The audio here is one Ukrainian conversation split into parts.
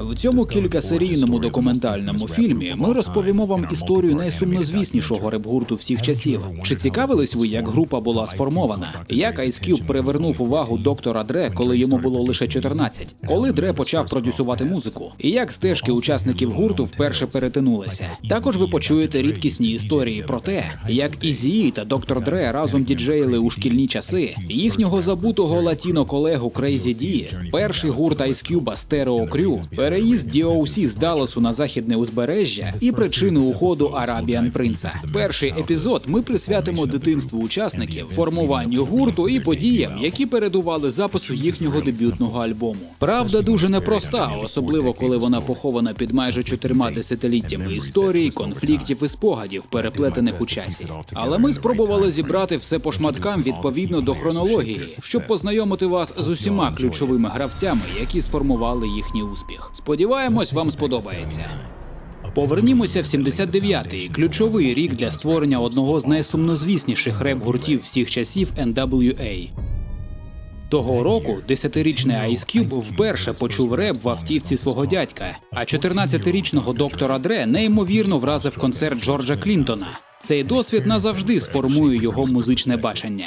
В цьому кількасерійному документальному фільмі ми розповімо вам історію найсумнозвіснішого реп-гурту всіх часів. Чи цікавились ви, як група була сформована? Як Ice Cube привернув увагу доктора Дре, коли йому було лише 14? Коли Дре почав продюсувати музику? І як стежки учасників гурту вперше перетинулися? Також ви почуєте рідкісні історії про те, як Ізі та доктор Дре разом діджеїли у шкільні часи, їхнього забутого латіно-колегу Crazy D, перший гурт Ice Cube Stereo Crew, переїзд DOC з Далласу на західне узбережжя і причини уходу Arabian Принца. Перший епізод ми присвятимо дитинству учасників, формуванню гурту і подіям, які передували запису їхнього дебютного альбому. Правда дуже непроста, особливо коли вона похована під майже чотирма десятиліттями історій, конфліктів і спогадів, переплетених у часі. Але ми спробували зібрати все по шматкам відповідно до хронології, щоб познайомити вас з усіма ключовими гравцями, які сформували їхній успіх. Сподіваємось, вам сподобається. Повернімося в 79-й, ключовий рік для створення одного з найсумнозвісніших реп-гуртів всіх часів NWA. Того року 10-річний Ice Cube вперше почув реп в автівці свого дядька, а 14-річного доктора Дре неймовірно вразив концерт Джорджа Клінтона. Цей досвід назавжди сформує його музичне бачення.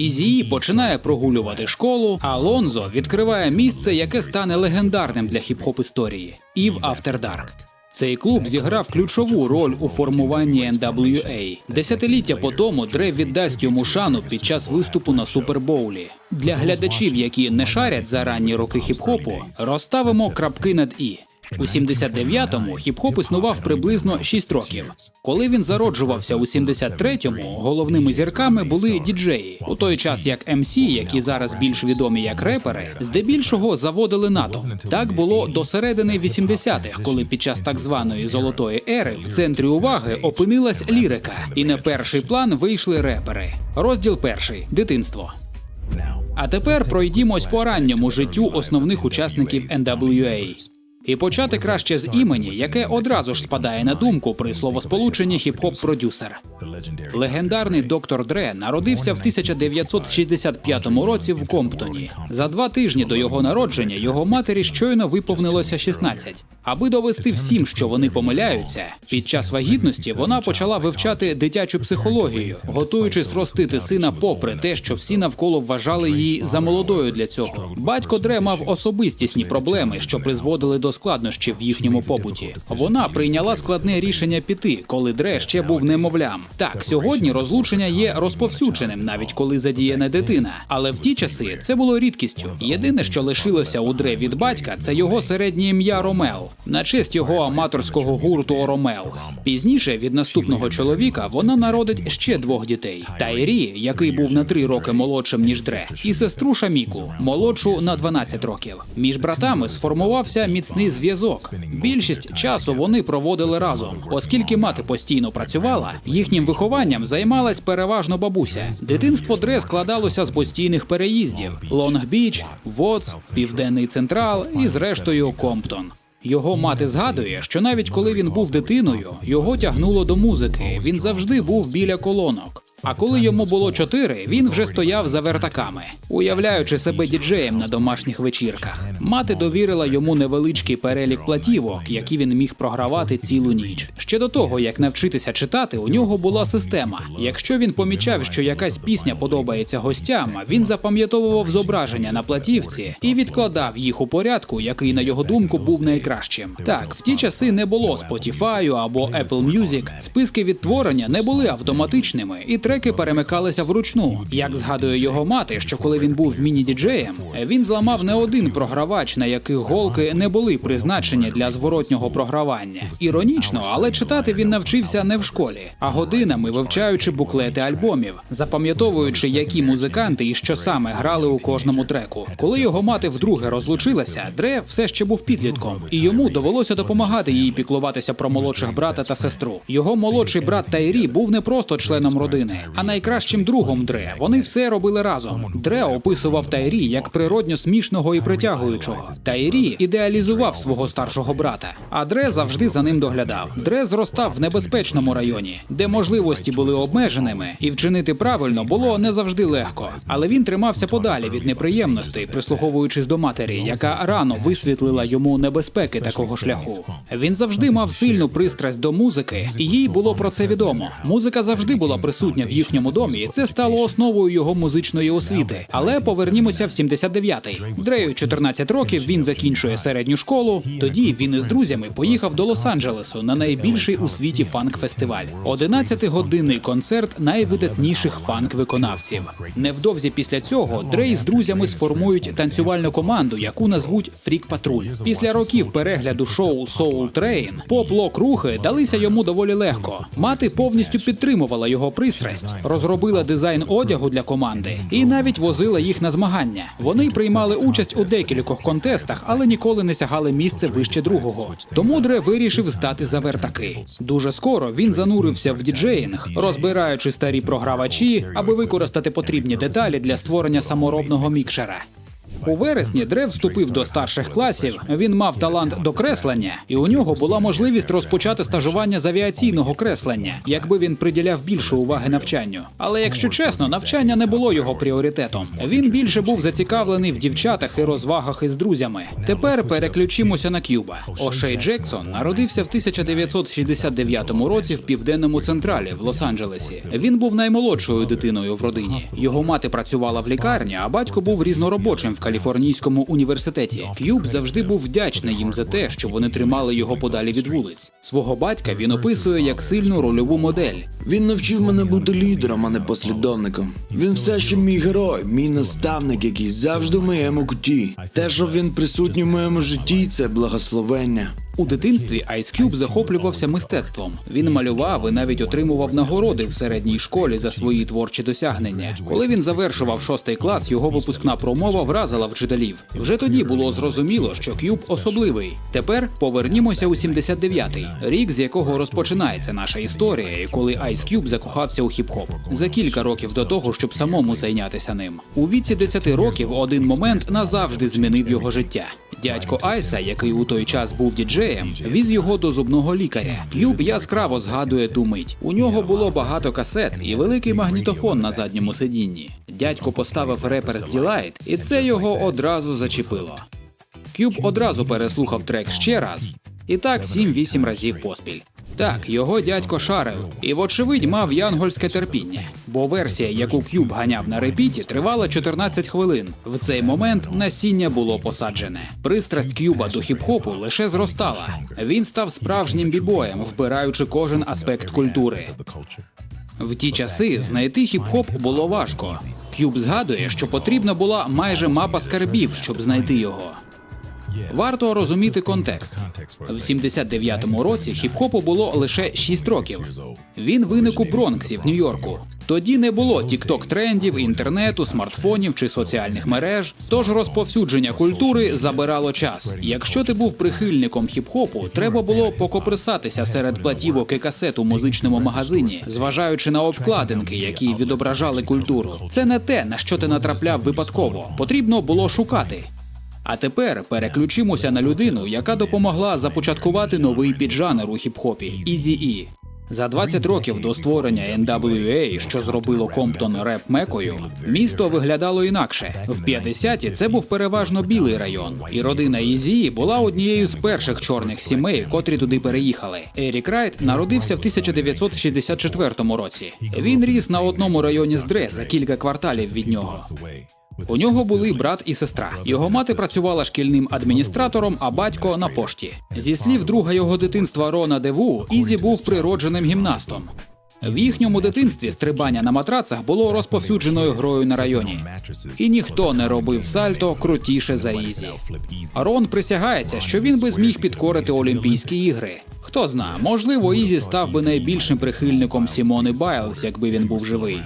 Ізії починає прогулювати школу, а Лонзо відкриває місце, яке стане легендарним для хіп-хоп історії Ів Dark. Цей клуб зіграв ключову роль у формуванні NWA. Десятиліття по тому Дре віддасть йому шану під час виступу на Супербоулі. Для глядачів, які не шарять за ранні роки хіп-хопу, розставимо крапки над і. У 79-му хіп-хоп існував приблизно 6 років. Коли він зароджувався у 73-му, головними зірками були діджеї. У той час як MC, які зараз більш відомі як репери, здебільшого заводили НАТО. Так було до середини 80-х, коли під час так званої золотої ери в центрі уваги опинилась лірика, і на перший план вийшли репери. Розділ перший дитинство. А тепер пройдімось по ранньому життю основних учасників NWA. І почати краще з імені, яке одразу ж спадає на думку при словосполученні хіп-хоп продюсер. Легендарний доктор Дре народився в 1965 році в Комптоні. За два тижні до його народження його матері щойно виповнилося 16. Аби довести всім, що вони помиляються, під час вагітності вона почала вивчати дитячу психологію, готуючись ростити сина, попри те, що всі навколо вважали її за молодою для цього. Батько Дре мав особистісні проблеми, що призводили до складнощів в їхньому побуті. Вона прийняла складне рішення піти, коли Дре ще був немовлям. Так, сьогодні розлучення є розповсюдженим, навіть коли задіяна дитина. Але в ті часи це було рідкістю. Єдине, що лишилося у Дре від батька, це його середнє ім'я Ромел, на честь його аматорського гурту Ромелс. Пізніше від наступного чоловіка вона народить ще двох дітей: Тайрі, який був на три роки молодшим ніж Дре, і сестру Шаміку, молодшу на 12 років. Між братами сформувався міцний зв'язок. Більшість часу вони проводили разом, оскільки мати постійно працювала, їхнім вихованням займалась переважно бабуся. Дитинство Дре складалося з постійних переїздів: Лонг-Біч, Воц, Південний Централ і, зрештою, Комптон. Його мати згадує, що навіть коли він був дитиною, його тягнуло до музики. Він завжди був біля колонок. А коли йому було чотири, він вже стояв за вертаками, уявляючи себе діджеєм на домашніх вечірках. Мати довірила йому невеличкий перелік платівок, які він міг програвати цілу ніч. Ще до того, як навчитися читати, у нього була система. Якщо він помічав, що якась пісня подобається гостям, він запам'ятовував зображення на платівці і відкладав їх у порядку, який, на його думку, був найкращим. Так, в ті часи не було Spotify або Apple Music. Списки відтворення не були автоматичними і треки перемикалися вручну. Як згадує його мати, що коли він був міні-діджеєм, він зламав не один програвач, на яких голки не були призначені для зворотнього програвання. Іронічно, але читати він навчився не в школі, а годинами вивчаючи буклети альбомів, запам'ятовуючи, які музиканти і що саме грали у кожному треку. Коли його мати вдруге розлучилася, Дре все ще був підлітком, і йому довелося допомагати їй піклуватися про молодших брата та сестру. Його молодший брат Тайрі був не просто членом родини. А найкращим другом Дре. Вони все робили разом. Дре описував Тайрі як природньо смішного і притягуючого. Тайрі ідеалізував свого старшого брата, а Дре завжди за ним доглядав. Дре зростав в небезпечному районі, де можливості були обмеженими, і вчинити правильно було не завжди легко. Але він тримався подалі від неприємностей, прислуховуючись до матері, яка рано висвітлила йому небезпеки такого шляху. Він завжди мав сильну пристрасть до музики, і їй було про це відомо. Музика завжди була присутня в їхньому домі, це стало основою його музичної освіти. Але повернімося в 79-й. Дрею 14 років він закінчує середню школу. Тоді він із друзями поїхав до Лос-Анджелесу на найбільший у світі фанк-фестиваль. 11-годинний концерт найвидатніших фанк-виконавців. Невдовзі після цього Дрей з друзями сформують танцювальну команду, яку назвуть Фрік Патруль. Після років перегляду шоу Soul Train поп-лок рухи далися йому доволі легко. Мати повністю підтримувала його пристрасть, розробила дизайн одягу для команди і навіть возила їх на змагання. Вони приймали участь у декількох контестах, але ніколи не сягали місце вище другого. Тому Дре вирішив здати за вертаки. Дуже скоро він занурився в діджеїнг, розбираючи старі програвачі, аби використати потрібні деталі для створення саморобного мікшера. У вересні Дре вступив до старших класів. Він мав талант до креслення, і у нього була можливість розпочати стажування з авіаційного креслення, якби він приділяв більше уваги навчанню. Але якщо чесно, навчання не було його пріоритетом. Він більше був зацікавлений в дівчатах і розвагах із друзями. Тепер переключимося на К'юба. Ошей Джексон народився в 1969 році в південному централі в Лос-Анджелесі. Він був наймолодшою дитиною в родині. Його мати працювала в лікарні, а батько був різноробочим в Каліфорнійському університеті. К'юб завжди був вдячний їм за те, що вони тримали його подалі від вулиць. Свого батька він описує як сильну рольову модель. Він навчив мене бути лідером, а не послідовником. Він все ще мій герой, мій наставник, який завжди в моєму куті. Те, що він присутній в моєму житті, це благословення. У дитинстві Ice Cube захоплювався мистецтвом. Він малював і навіть отримував нагороди в середній школі за свої творчі досягнення. Коли він завершував шостий клас, його випускна промова вразила вчителів. Вже тоді було зрозуміло, що К'юб особливий. Тепер повернімося у 79-й, рік, з якого розпочинається наша історія, і коли Ice Cube закохався у хіп-хоп. За кілька років до того, щоб самому зайнятися ним. У віці 10 років один момент назавжди змінив його життя. Дядько Айса, який у той час був діджеєм, віз його до зубного лікаря. К'юб яскраво згадує ту мить. У нього було багато касет і великий магнітофон на задньому сидінні. Дядько поставив реперс Ділайт, і це його одразу зачепило. К'юб одразу переслухав трек ще раз, і так 7-8 разів поспіль. Так, його дядько шарив, і, вочевидь, мав янгольське терпіння, бо версія, яку К'юб ганяв на репіті, тривала 14 хвилин. В цей момент насіння було посаджене. Пристрасть К'юба до хіп-хопу лише зростала. Він став справжнім бібоєм, вбираючи кожен аспект культури. В ті часи знайти хіп-хоп було важко. К'юб згадує, що потрібна була майже мапа скарбів, щоб знайти його. Варто розуміти контекст. В 79-му році хіп-хопу було лише 6 років. Він виник у Бронксі в Нью-Йорку. Тоді не було тікток трендів, інтернету, смартфонів чи соціальних мереж. Тож розповсюдження культури забирало час. Якщо ти був прихильником хіп-хопу, треба було покоприсатися серед платівок і касет у музичному магазині, зважаючи на обкладинки, які відображали культуру. Це не те, на що ти натрапляв випадково. Потрібно було шукати. А тепер переключимося на людину, яка допомогла започаткувати новий піджанр у хіп-хопі Eazy-E. За 20 років до створення NWA, що зробило Комптон реп мекою, місто виглядало інакше. В 50-ті це був переважно білий район, і родина Ізі була однією з перших чорних сімей, котрі туди переїхали. Ерік Райт народився в 1964 році. Він ріс на одному районі з Дре за кілька кварталів від нього. У нього були брат і сестра. Його мати працювала шкільним адміністратором, а батько на пошті. Зі слів друга його дитинства Рона Деву, Ізі був природженим гімнастом. В їхньому дитинстві стрибання на матрацах було розповсюдженою грою на районі. І ніхто не робив сальто крутіше за Ізі. Рон присягається, що він би зміг підкорити Олімпійські ігри. Хто зна, можливо, Ізі став би найбільшим прихильником Сімони Байлз, якби він був живий.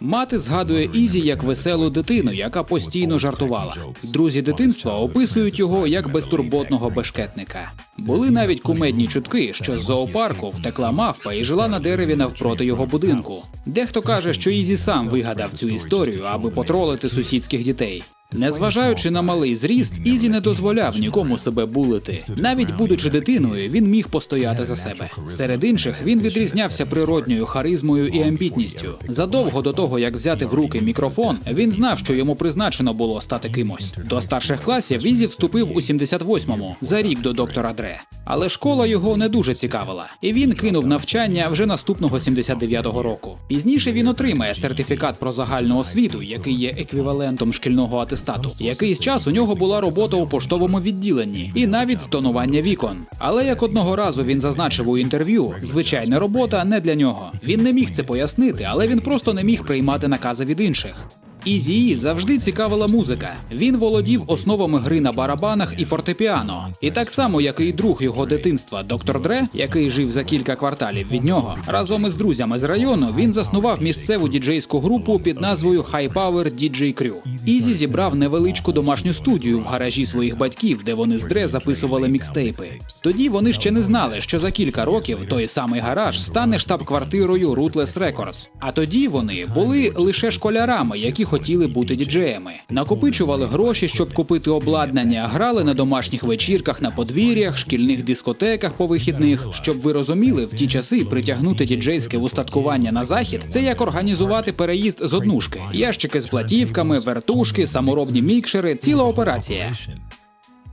Мати згадує Ізі як веселу дитину, яка постійно жартувала. Друзі дитинства описують його як безтурботного бешкетника. Були навіть кумедні чутки, що з зоопарку втекла мавпа і жила на дереві навпроти його будинку. Дехто каже, що Ізі сам вигадав цю історію, аби потролити сусідських дітей. Незважаючи на малий зріст, Ізі не дозволяв нікому себе булити. Навіть будучи дитиною, він міг постояти за себе. Серед інших він відрізнявся природньою харизмою і амбітністю. Задовго до того, як взяти в руки мікрофон, він знав, що йому призначено було стати кимось. До старших класів Ізі вступив у 78-му, за рік до доктора Дре. Але школа його не дуже цікавила, і він кинув навчання вже наступного 79-го року. Пізніше він отримає сертифікат про загальну освіту, який є еквівалентом шкільного атестату. Якийсь час у нього була робота у поштовому відділенні і навіть стонування вікон. Але як одного разу він зазначив у інтерв'ю, звичайна робота не для нього. Він не міг це пояснити, але він просто не міг приймати накази від інших. Ізії завжди цікавила музика. Він володів основами гри на барабанах і фортепіано. І так само, як і друг його дитинства, доктор Дре, який жив за кілька кварталів від нього, разом із друзями з району він заснував місцеву діджейську групу під назвою High Power DJ Crew. Ізі зібрав невеличку домашню студію в гаражі своїх батьків, де вони з Дре записували мікстейпи. Тоді вони ще не знали, що за кілька років той самий гараж стане штаб-квартирою Ruthless Records. А тоді вони були лише школярами, які хотіли бути діджеями. Накопичували гроші, щоб купити обладнання, грали на домашніх вечірках на подвір'ях, шкільних дискотеках по вихідних. Щоб ви розуміли, в ті часи притягнути діджейське устаткування на захід це як організувати переїзд з однушки, ящики з платівками, вертушки, саморобні мікшери, ціла операція.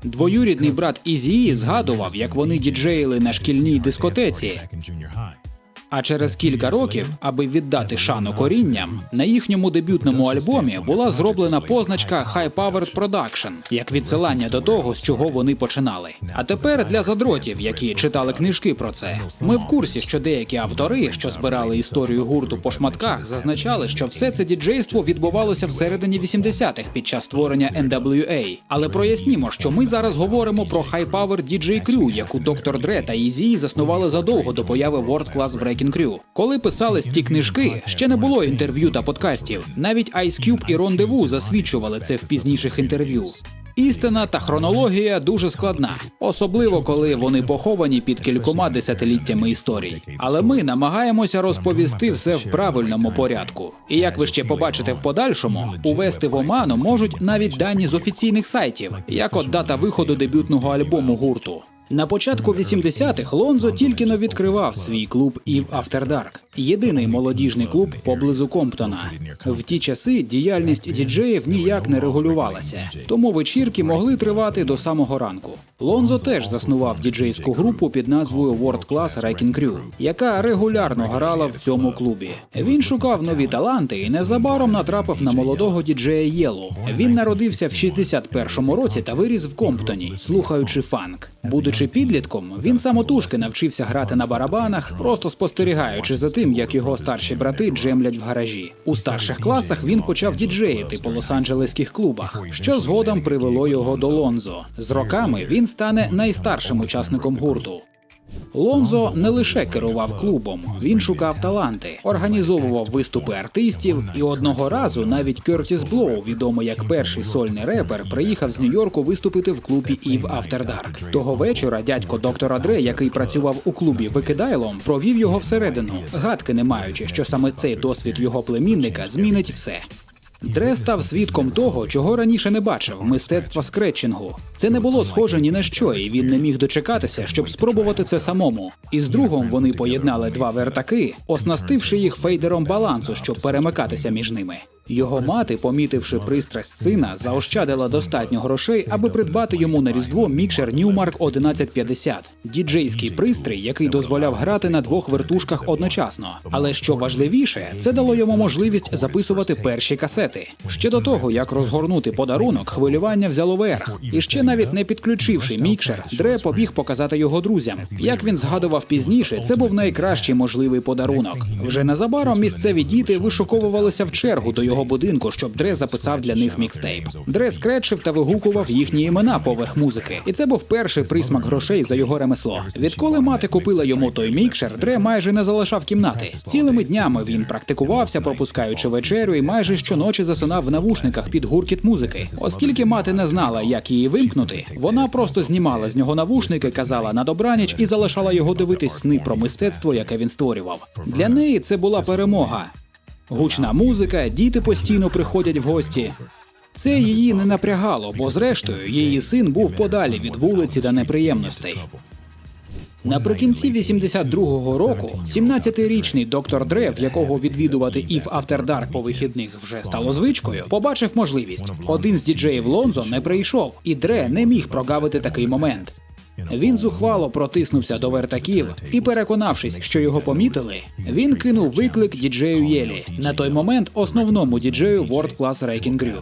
Двоюрідний брат Ізії згадував, як вони діджеїли на шкільній дискотеці. А через кілька років, аби віддати шану корінням, на їхньому дебютному альбомі була зроблена позначка High Powered Production, як відсилання до того, з чого вони починали. А тепер для задротів, які читали книжки про це, ми в курсі, що деякі автори, що збирали історію гурту по шматках, зазначали, що все це діджейство відбувалося всередині 80-х під час створення NWA. Але прояснімо, що ми зараз говоримо про High Power DJ Crew, яку Dr. Dre та Eazy заснували задовго до появи World Class Breaking Crew. Коли писались ті книжки, ще не було інтерв'ю та подкастів. Навіть Ice Cube і Рондеву засвідчували це в пізніших інтерв'ю. Істина та хронологія дуже складна, особливо коли вони поховані під кількома десятиліттями історій. Але ми намагаємося розповісти все в правильному порядку. І як ви ще побачите в подальшому, увести в оману можуть навіть дані з офіційних сайтів, як от дата виходу дебютного альбому гурту. На початку 80-х Лонзо тільки но відкривав свій клуб After Dark, єдиний молодіжний клуб поблизу Комптона. В ті часи діяльність діджеїв ніяк не регулювалася, тому вечірки могли тривати до самого ранку. Лонзо теж заснував діджейську групу під назвою World Class Wrecking Crew, яка регулярно грала в цьому клубі. Він шукав нові таланти і незабаром натрапив на молодого діджея Єлу. Він народився в 61-му році та виріс в Комптоні, слухаючи фанк. Будучи підлітком, він самотужки навчився грати на барабанах, просто спостерігаючи за тим, як його старші брати джемлять в гаражі. У старших класах він почав діджеїти по лос-анджелеських клубах, що згодом привело його до Лонзо. З роками він стане найстаршим учасником гурту. Лонзо не лише керував клубом, він шукав таланти, організовував виступи артистів, і одного разу навіть Кертіс Блоу, відомий як перший сольний репер, приїхав з Нью-Йорку виступити в клубі After Dark. Того вечора дядько доктора Дре, який працював у клубі викидайлом, провів його всередину, гадки не маючи, що саме цей досвід його племінника змінить все. Дре став свідком того, чого раніше не бачив мистецтва скретчингу. Це не було схоже ні на що, і він не міг дочекатися, щоб спробувати це самому. І з другом вони поєднали два вертаки, оснастивши їх фейдером балансу, щоб перемикатися між ними. Його мати, помітивши пристрасть сина, заощадила достатньо грошей, аби придбати йому на різдво мікшер Newmark 1150 – діджейський пристрій, який дозволяв грати на двох вертушках одночасно. Але що важливіше, це дало йому можливість записувати перші касети. Ще до того, як розгорнути подарунок, хвилювання взяло верх. І ще навіть не підключивши мікшер, Дре побіг показати його друзям. Як він згадував пізніше, це був найкращий можливий подарунок. Вже незабаром місцеві діти вишуковувалися в чергу до його будинку, щоб Дре записав для них мікстейп. Дре скретчив та вигукував їхні імена поверх музики, і це був перший присмак грошей за його ремесло. Відколи мати купила йому той мікшер, Дре майже не залишав кімнати. Цілими днями він практикувався, пропускаючи вечерю, і майже щоночі засинав в навушниках під гуркіт музики. Оскільки мати не знала, як її вимкнути, вона просто знімала з нього навушники, казала на добраніч і залишала його дивитись сни про мистецтво, яке він створював. Для неї це була перемога. Гучна музика, діти постійно приходять в гості. Це її не напрягало, бо зрештою її син був подалі від вулиці та неприємностей. Наприкінці 82-го року 17-річний доктор Дре, в якого відвідувати After Dark по вихідних вже стало звичкою, побачив можливість. Один з діджеїв Лонзо не прийшов, і Дре не міг прогавити такий момент. Він зухвало протиснувся до вертаків і, переконавшись, що його помітили, він кинув виклик діджею Єлі на той момент основному діджею World Class Wrecking Crew.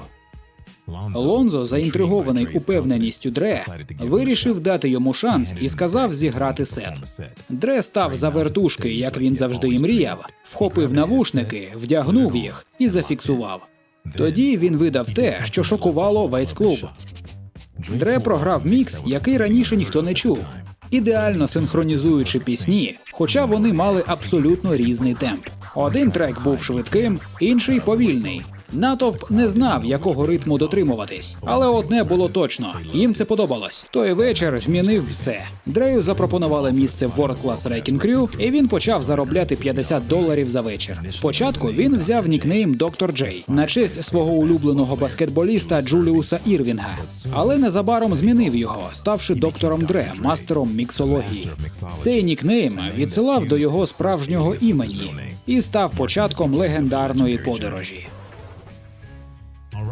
Лонзо, заінтригований упевненістю Дре, вирішив дати йому шанс і сказав зіграти сет. Дре став за вертушки, як він завжди і мріяв, вхопив навушники, вдягнув їх і зафіксував. Тоді він видав те, що шокувало весь клуб. Дре програв мікс, який раніше ніхто не чув, ідеально синхронізуючи пісні, хоча вони мали абсолютно різний темп. Один трек був швидким, інший повільний. Натовп не знав, якого ритму дотримуватись, але одне було точно: їм це подобалось. Той вечір змінив все. Дрею запропонували місце в World Class Wrecking Crew, і він почав заробляти 50 доларів за вечір. Спочатку він взяв нікнейм Доктор Джей на честь свого улюбленого баскетболіста Джуліуса Ірвінга, але незабаром змінив його, ставши доктором Дре, мастером міксології. Цей нікнейм відсилав до його справжнього імені і став початком легендарної подорожі.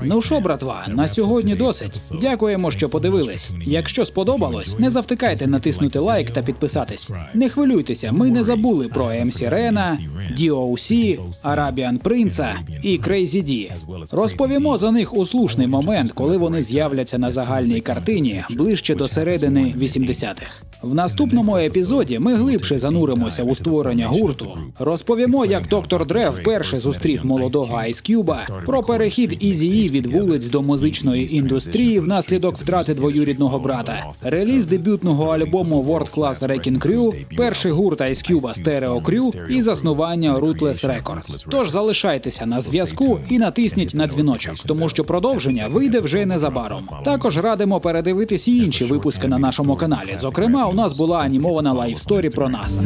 Ну що, братва, на сьогодні досить. Дякуємо, що подивились. Якщо сподобалось, не завтикайте натиснути лайк та підписатись. Не хвилюйтеся, ми не забули про MC Рена, DOC, Arabian Prince і Crazy D. Розповімо за них у слушний момент, коли вони з'являться на загальній картині ближче до середини 80-х. В наступному епізоді ми глибше зануримося у створення гурту. Розповімо, як доктор Дре вперше зустрів молодого Ice Cube, про перехід Ізії від вулиць до музичної індустрії внаслідок втрати двоюрідного брата, реліз дебютного альбому World Class Wrecking Crew, перший гурт Ice Cube Stereo Crew і заснування Ruthless Records. Тож залишайтеся на зв'язку і натисніть на дзвіночок, тому що продовження вийде вже незабаром. Також радимо передивитись і інші випуски на нашому каналі. Зокрема, у нас була анімована лайфсторі про НАСА.